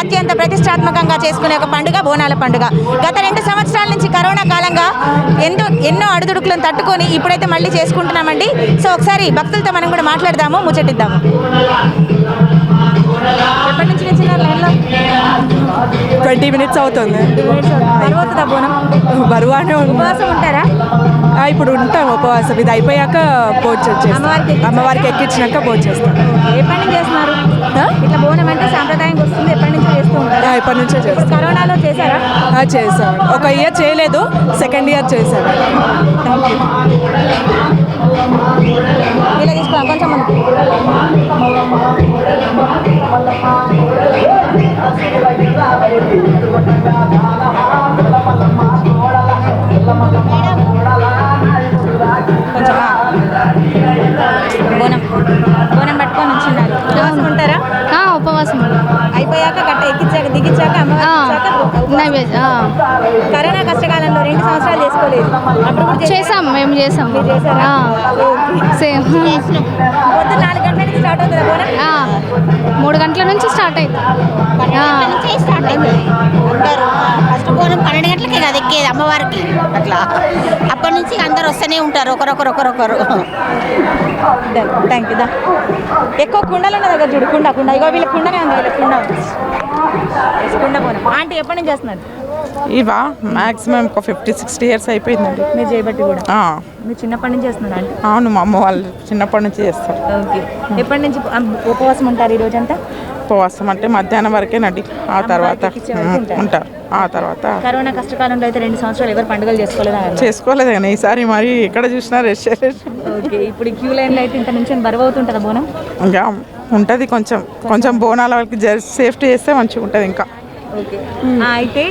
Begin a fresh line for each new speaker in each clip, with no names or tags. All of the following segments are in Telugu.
అత్యంత ప్రతిష్టాత్మకంగా చేసుకునే ఒక పండుగ బోనాల పండుగ. గత రెండు సంవత్సరాల నుంచి కరోనా కాలంగా ఎంతో ఎన్నో అడుదుడుకులను తట్టుకొని ఇప్పుడైతే మళ్ళీ చేసుకుంటున్నామండి. సో ఒకసారి భక్తులతో మనం కూడా మాట్లాడదాము ముచ్చటిద్దాము. ఎప్పటి నుంచి లైన్లో?
ట్వంటీ మినిట్స్ అవుతుంది.
బోనం?
బరువానే
ఉపవాసం ఉంటారా?
ఇప్పుడు ఉంటాం ఉపవాసం. ఇది అయిపోయాక భోజనం చేస్తాం.
అమ్మవారికి
ఎక్కించినాక భోజనం చేస్తాం.
ఎప్పటి నుంచి చేస్తున్నారు? ఇట్లా బోనం అంటే సాంప్రదాయంగా వస్తుంది. ఎప్పటి నుంచి చేస్తూ ఉంటారు
ఆ, ఇప్పటి నుంచే చేస్తాం
కరోనాలో చేశారా?
ఆ, చేసాం ఒక ఇయర్ చేయలేదు సెకండ్ ఇయర్ చేశాను.
ఇలా కొంచెం గట్ట ఎక్కించాక దిగించాక. కరోనా కష్టకాలంలో రెండు సంవత్సరాలు చేసుకోలేదు. అప్పుడు?
చేసాం మేము చేసాం సేమ్.
పొద్దున్న నాలుగు గంటల నుంచి స్టార్ట్ అవుతుందా
మూడు గంటల నుంచి స్టార్ట్ అయింది ఆ,
స్టార్ట్ అయింది అందరూ ఫస్ట్ బోనం పన్నెండు గంటలకే కదా ఎక్కేది అమ్మవారికి. అట్లా. అప్పటి నుంచి అందరు వస్తూనే ఉంటారు ఒకరొకరు ఒకరొకరు.
థ్యాంక్ యూ దా. ఎక్కువ కుండలు ఉన్న దగ్గర చూడు కుండ కుండ. ఇగో వీళ్ళ కుండనే ఉంది వీళ్ళ కుండ. ఉంది. Yes, కుండ పోనం ఆంటీ ఎప్పటి నుంచి చేస్తున్నారు?
ఇవా మాక్సిమం ఒక ఫిఫ్టీ సిక్స్టీ ఇయర్స్ అయిపోయిందండి.
మీరు చేయబట్టి కూడా?
ఆ,
మీరు చిన్నప్పటి నుంచి చేస్తున్నారు ఆంటీ?
అవును మా అమ్మ వాళ్ళు చిన్నప్పటి నుంచి చేస్తారు.
ఓకే. ఎప్పటి నుంచి ఉపవాసం ఉంటారు ఈ రోజంతా?
ఉపవాసం అంటే మధ్యాహ్నం వరకేనండి ఆ తర్వాత
వరకు
ఉమ్,
ఉంటారు.
ఉంటారు. ఆ తర్వాత
కరోనా కష్టకాలంలో అయితే రెండు సంవత్సరాలు ఎవరు పండుగలు చేసుకోలేదు అన్నారు.
చేసుకోలేదు కానీ ఈసారి మరి ఎక్కడ చూసినా రెస్ట్
ఓకే. ఇప్పుడు క్యూ లైన్లో అయితే ఇంత నుంచి బరువు అవుతుంటుందా బోనం?
ఇంకా ఉంటుంది కొంచెం కొంచెం బోనాల వాళ్ళకి సేఫ్టీ చేస్తే మంచిగా ఉంటుంది ఇంకా.
ఓకే. అయితే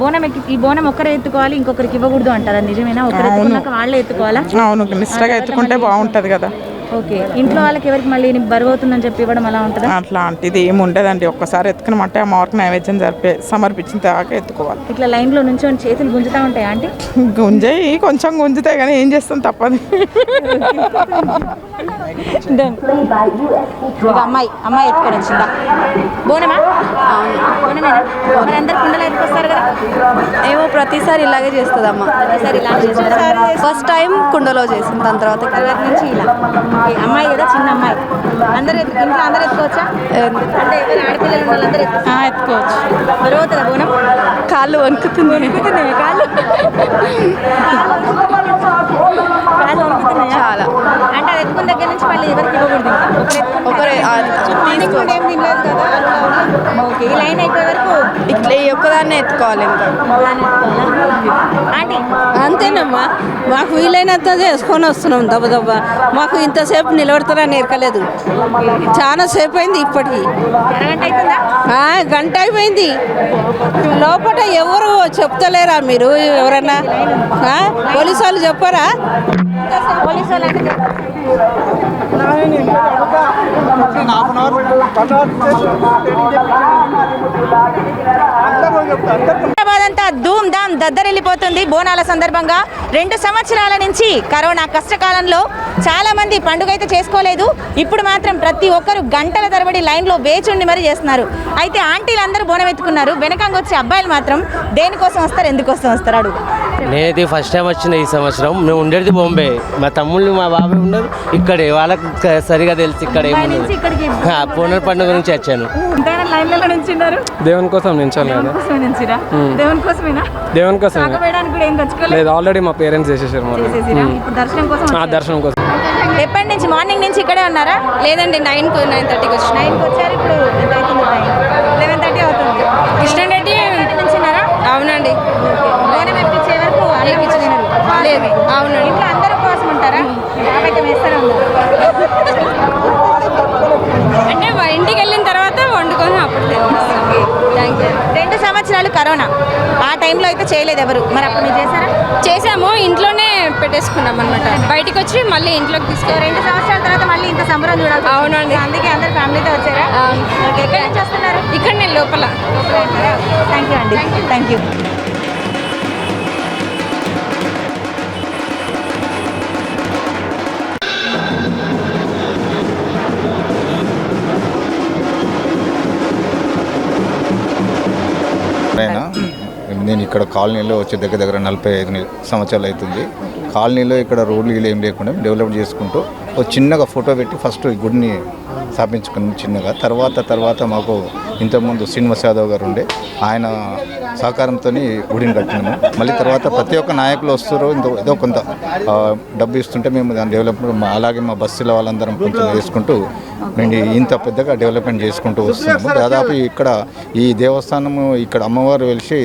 బోనం ఎక్కి ఈ బోనం ఒక్కరే ఎత్తుకోవాలి ఇంకొకరికి ఇవ్వకూడదు అంటారా? నిజమేనా? ఒకరు వాళ్ళే ఎత్తుకోవాలా?
అవును నిష్టగా ఎత్తుకుంటే బాగుంటుంది కదా.
ఓకే. ఇంట్లో వాళ్ళకి ఎవరికి మళ్ళీ నీకు బరువు అవుతుందని చెప్పి ఇవ్వడం అలా ఉంటుందా?
అట్లాంటిది ఏమి ఉండదండి. ఒక్కసారి ఎత్తుకున్నామంటే అమ్మవారికి నైవేద్యం జరిపే సమర్పించిన తర్వాత ఎత్తుకోవాలి.
ఇట్లా లైన్లో నుంచి చేతులు గుంజుతా ఉంటాయా అంటే
గుంజయి కొంచెం గుంజుతాయి కానీ ఏం చేస్తాం తప్పదు.
అమ్మాయి అమ్మాయి ఎత్తుకొని వచ్చిందా? బోనమా? బోనమేనా మరి అందరు కుండలు ఎత్తుకొస్తారు కదా
ఏమో ప్రతిసారి ఇలాగే చేస్తుందమ్మా? ఫస్ట్ టైం కుండలో చేసింది దాని తర్వాత
తర్వాత నుంచి ఇలా. అమ్మాయి కదా చిన్న అమ్మాయి. అందరు ఇంట్లో అందరు ఎత్తుకోవచ్చా? అంటే ఎవరు ఆడపిల్లలు వాళ్ళందరూ ఎత్తు
ఎత్తుకోవచ్చు.
బరువు అవుతుందా బోనం?
కాళ్ళు వణుకుతుంది
వణుకుతున్నాయా? కాళ్ళు?
చాలా.
అంటే ఎత్తుకున్న దగ్గర నుంచి మళ్ళీ ఎవరికి ఇవ్వకూడదు ఒకరు ఏం తినలేదు కదా ఓకే ఈ లైన్ అయిపోయే వరకు
ఇట్లా ఈ ఒక్కదాన్నే ఎత్తుకోవాలి?
ఆంటీ.
అంతేనమ్మా. మాకు వీలైనంత చేసుకొని వస్తున్నాం దెబ్బ దెబ్బ మాకు ఇంతసేపు నిలబడతారని ఎరకలేదు చాలా సేపు అయింది ఇప్పటికి గంట అయిపోయింది. లోపల ఎవరు చెప్తలేరా మీరు? ఎవరన్నా? ఆ? పోలీసు వాళ్ళు చెప్పారా?
పోలీసు వాళ్ళు అంటే హైదరాబాద్ అంతా ధూమ్ ధామ్ దద్దరిల్లిపోతుంది. బోనాల సందర్భంగా రెండు సంవత్సరాల నుంచి కరోనా కష్టకాలంలో చాలా మంది పండుగ అయితే చేసుకోలేదు. ఇప్పుడు మాత్రం ప్రతి ఒక్కరు గంటల తరబడి లైన్లో వేచుండి మరీ చేస్తున్నారు. అయితే ఆంటీలు అందరూ బోనం ఎత్తుకున్నారు. వెనకంగా వచ్చే అబ్బాయిలు మాత్రం దేనికోసం వస్తారు ఎందుకోసం వస్తారు అడుగు.
నేనైతే ఫస్ట్ టైం వచ్చిన ఈ సంవత్సరం. మేము ఉండేది బాంబే మా తమ్ముళ్ళు మా బాబాయ్ ఉన్నారు ఇక్కడే. వాళ్ళకి సరిగా తెలుసు ఇక్కడ ఏమున్నది పూర్ణ పండుగ నుంచి వచ్చాను.
ఇంతైనా లైన్లలో నుంచి ఉన్నారు
దేవుని కోసం నించాలి
దేవుని
కదా
దేవుని కోసమేనా?
దేవుని కోసం లేదు ఆల్రెడీ మా పేరెంట్స్ చేసేసారు
దర్శనం కోసం
ఆ
వచ్చారు.
దర్శనం కోసం.
ఎప్పటి నుంచి? మార్నింగ్ నుంచి ఇక్కడే ఉన్నారా?
లేదండి నైన్ నైన్ థర్టీకి వచ్చి
నైన్కి వచ్చారు ఇప్పుడు లెవెన్ థర్టీ అవుతుంది
కృష్ణ రెడ్డి
నుంచి ఉన్నారా
అవునండి
బోనం ఎప్పించే వరకు అన్నం ఇచ్చినారు
లేదు అవునండి
ఇంట్లో అందరూ కోసం ఉంటారా బాబాయ్కి వేస్తూనే ఉన్నారు
అంటే మా ఇంటికి వెళ్ళిన తర్వాత వండుకొని అప్పుడు థ్యాంక్ యూ
రెండు సంవత్సరాలు కరోనా. ఆ టైంలో అయితే చేయలేదు ఎవరు. మరి అప్పుడు మీరు చేశారా?
చేసాము ఇంట్లోనే పెట్టేసుకున్నాం అనమాట బయటికి వచ్చి మళ్ళీ ఇంట్లోకి తీసుకొని
రెండు సంవత్సరాల తర్వాత మళ్ళీ ఇంత సంబరం చూడాలి
అవునండి.
అందుకే అందరు ఫ్యామిలీతో వచ్చారా? ఎక్కడి నుంచి వస్తున్నారు?
ఇక్కడ నేను లోపల
థ్యాంక్ యూ అండి. థ్యాంక్ యూ
నారాయణ నేను ఇక్కడ కాలనీలో వచ్చే దగ్గర దగ్గర నలభై ఐదు సంవత్సరాలు అవుతుంది. కాలనీలో ఇక్కడ రోడ్లు ఏం లేకుండా డెవలప్ చేసుకుంటూ ఒక చిన్నగా ఫోటో పెట్టి ఫస్ట్ ఈ గుడిని స్థాపించుకున్నాం చిన్నగా. తర్వాత తర్వాత మాకు ఇంతకుముందు శ్రీనివాస్ యాదవ్ గారు ఉండే ఆయన సహకారంతో గుడిని కట్టినాము. మళ్ళీ తర్వాత ప్రతి ఒక్క నాయకులు వస్తారు ఇంత ఏదో కొంత డబ్బు ఇస్తుంటే మేము దాని డెవలప్మెంట్ అలాగే మా బస్సుల వాళ్ళందరం కొంచెం చేసుకుంటూ మేము ఇంత పెద్దగా డెవలప్మెంట్ చేసుకుంటూ వస్తున్నాము. దాదాపు ఇక్కడ ఈ దేవస్థానము ఇక్కడ అమ్మవారు వెలిసి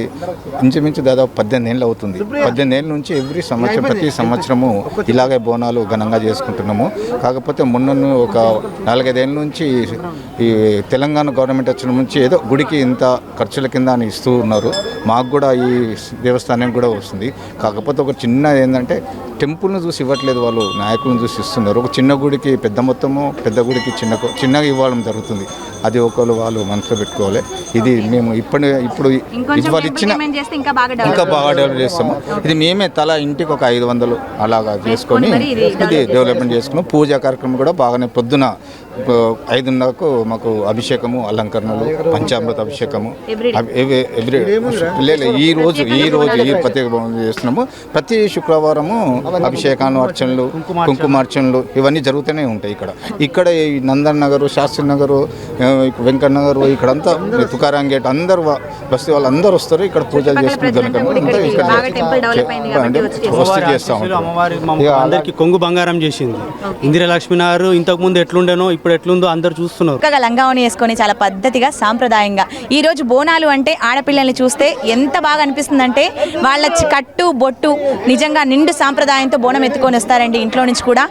ఇంచుమించు దాదాపు పద్దెనిమిది ఏళ్ళు అవుతుంది. పద్దెనిమిది ఏళ్ళ నుంచి ఎవ్రీ సంవత్సరం ప్రతి సంవత్సరము ఇలాగే బోనాలు ఘనంగా చేసుకుంటున్నాము. కాకపోతే మొన్న ఒక నాలుగైదేళ్ళ నుంచి ఈ తెలంగాణ గవర్నమెంట్ వచ్చిన నుంచి ఏదో గుడికి ఇంత ఖర్చుల కింద అని ఇస్తూ ఉన్నారు. మాకు కూడా ఈ దేవస్థానం కూడా వస్తుంది. కాకపోతే ఒక చిన్న ఏంటంటే టెంపుల్ని చూసి ఇవ్వట్లేదు వాళ్ళు నాయకులను చూసి ఇస్తున్నారు. ఒక చిన్న గుడికి పెద్ద మొత్తము పెద్ద గుడికి చిన్న చిన్నగా ఇవ్వడం జరుగుతుంది. అది ఒకళ్ళు వాళ్ళు మనసులో పెట్టుకోవాలి. ఇది మేము ఇప్పుడు ఇప్పుడు వాళ్ళు ఇచ్చిన
ఇంకా బాగా డెవలప్
చేస్తాము. ఇది మేమే తల ఇంటికి ఒక ఐదు వందలు అలాగా చేసుకొని
ఇది
డెవలప్మెంట్ చేసుకున్నాం. పూజా కార్యక్రమం కూడా బాగానే పొద్దున ఐదున్నరకు మాకు అభిషేకము అలంకరణలు పంచామృత అభిషేకము. ఎవ్రీ- లేదు ఈ రోజు ఈ రోజు ఈ ప్రత్యేక భవనం చేస్తున్నాము. ప్రతి శుక్రవారము అభిషేకాలు అర్చనలు కుంకుమార్చనలు. ఇవన్నీ జరుగుతూనే ఉంటాయి ఇక్కడ. ఇక్కడ ఈ నందన్ నగరు శాస్త్రి నగరు వెంకట్ నగరు ఇక్కడంతా తుకారాం గేట్ అందరు బస్తీ వాళ్ళు అందరూ వస్తారు. ఇక్కడ పూజలు. వస్తూ చేస్తాం
అమ్మవారి
ఇక
కొంగు బంగారం చేసింది. ఇందిరా లక్ష్మీనారు ఇంతకు ముందు ఎట్లుండేనో ఇప్పుడు ఎట్లుందో అందరు చూస్తున్నారు.
చక్కగా లంగావని వేసుకొని చాలా పద్ధతిగా సాంప్రదాయంగా. ఈ రోజు బోనాలు అంటే ఆడపిల్లల్ని చూస్తే ఎంత బాగా అనిపిస్తుందంటే వాళ్ళ కట్టు బొట్టు నిజంగా నిండు సాంప్రదాయంతో బోనం ఎత్తుకొని వస్తారండి ఇంట్లో నుంచి కూడా.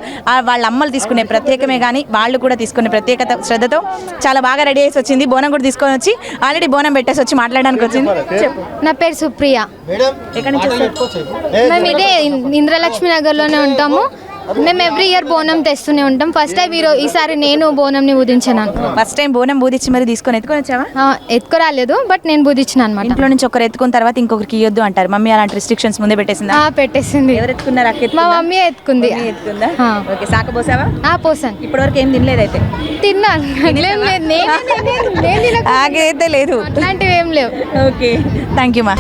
వాళ్ళ అమ్మలు తీసుకునే ప్రత్యేకమే కానీ వాళ్ళు కూడా తీసుకునే ప్రత్యేకత శ్రద్ధతో చాలా బాగా రెడీ చేసి వచ్చింది. బోనం కూడా తీసుకొని వచ్చి ఆల్రెడీ బోనం పెట్టేసి వచ్చి మాట్లాడడానికి వచ్చింది. చెప్పు.
నా పేరు సుప్రియ? మేము ఇదే ఇంద్రలక్ష్మి నగర్లోనే ఉంటాము. మేము ఎవ్రీ ఇయర్ బోనం తెస్తూనే ఉంటాం. ఫస్ట్ టైం ఈరో ఈసారి నేను బోనంని ఊదించాను.
ఫస్ట్ టైం బోనం బూదిచ్చి మరి తీసుకొని ఎత్తుకొని వచ్చావా?
ఎత్తుకురాలేదు బట్ నేను బూదిచ్చిన అనమాట
ఇంట్లో నుంచి ఒకరు ఎత్తుకున్న తర్వాత ఇంకొకరికి ఇవ్వద్దు అంటారు. మమ్మీ అలాంటి రిస్ట్రిక్షన్స్ ముందే పెట్టేసిందా?
పెట్టేసింది.
ఎవరు ఎత్తుకున్నారు అక్క
మా? మమ్మీ ఎత్తుకుంది.
ఎత్తుకుందా. ఓకే సాకపోసావా
ఆ పోసాను.
ఇప్పటివరకు ఏం తినలేదైతే
తిన్నాను లేదు,
లేదు,
అట్లాంటివి ఏం లేవు.
ఓకే. థ్యాంక్ యూ మా